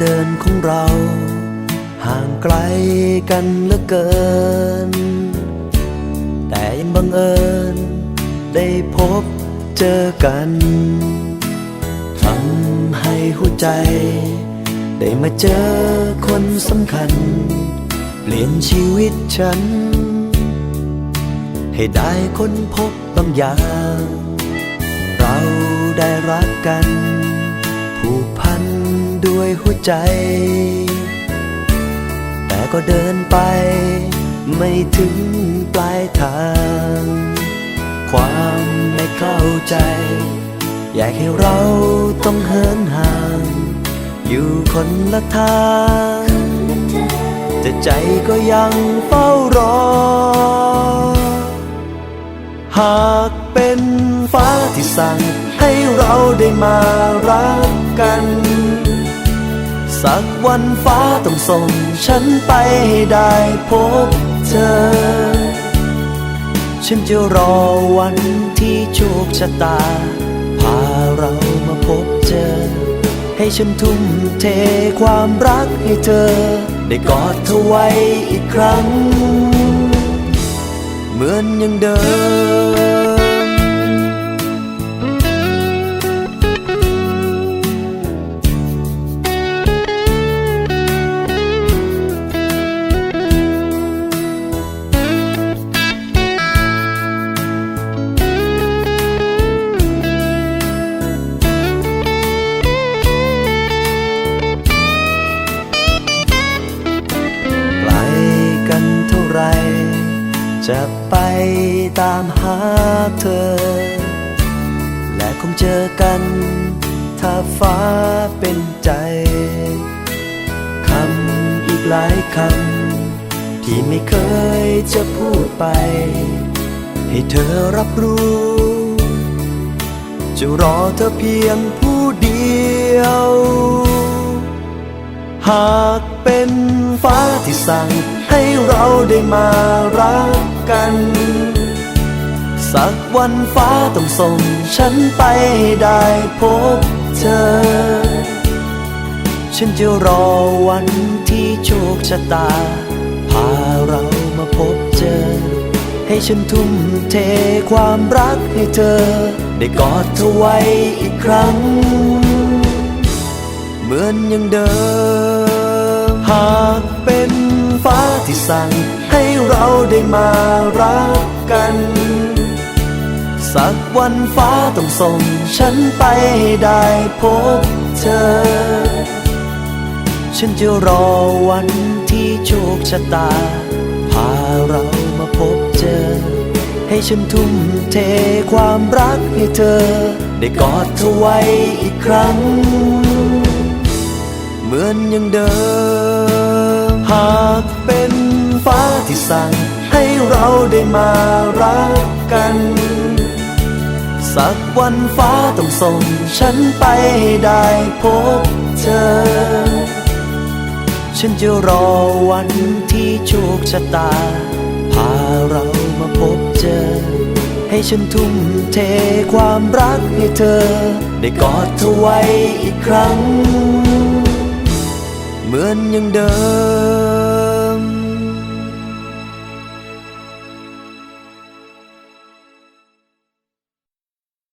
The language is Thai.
เดินของเรา ห่างไกลกันเหลือเกิน แต่ยังบังเอิญ ได้พบเจอกันทำให้หัวใจ ได้มาเจอคนสำคัญ เปลี่ยนชีวิตฉัน ให้ได้ค้นพบบางอย่าง เราได้รักกันผูกพัน ด้วยหัวใจ แต่ก็เดินไปไม่ถึงปลายทาง ความไม่เข้าใจ อยากให้เราต้องเหินห่าง อยู่คนละทางแต่ใจก็ยังเฝ้ารอ หากเป็นฟ้าที่สั่งให้เราได้มารักกัน สักวันฟ้าต้องส่งฉันไปให้ได้พบเธอ ฉันจะรอวันที่โชคชะตา พาเรามาพบเจอ ให้ฉันทุ่มเทความรักให้เธอ ได้กอดเธอไว้อีกครั้ง เหมือนย่างเดิม จะไปตามหาเธอ และคงเจอกัน ถ้าฟ้าเป็นใจคำอีกหลายคำที่ไม่เคยจะพูดไป ให้เธอรับรู้ จะรอเธอเพียงผู้เดียว หากเป็นฟ้าที่สั่งให้เราได้มาร กัน สักวันฟ้าต้องส่งฉันไปให้ได้พบเธอ ฉันจะรอวันที่โชคชะตา พาเรามาพบเจอ ให้ฉันทุ่มเทความรักให้เธอ ได้กอดเธอไว้อีกครั้ง เหมือนย่างเดิมหากเป็น ฟ้าที่สั่งให้เราได้มารักกัน สักวันฟ้าต้องส่งฉันไปให้ได้พบเธอ ฉันจะรอวันที่โชคชะตา พาเรามาพบเจอ ให้ฉันทุ่มเทความรักให้เธอ ได้กอดเธอไว้อีกครั้ง เหมือนย่างเดิม หากเป็นฟ้าที่สั่งให้เราได้มารักกัน สักวันฟ้าต้องส่งฉันไปให้ได้พบเธอ ฉันจะรอวันที่โชคชะตา พาเรามาพบเจอ ให้ฉันทุ่มเทความรักให้เธอ ได้กอดเธอไว้อีกครั้ง เหมือนย่างเดิม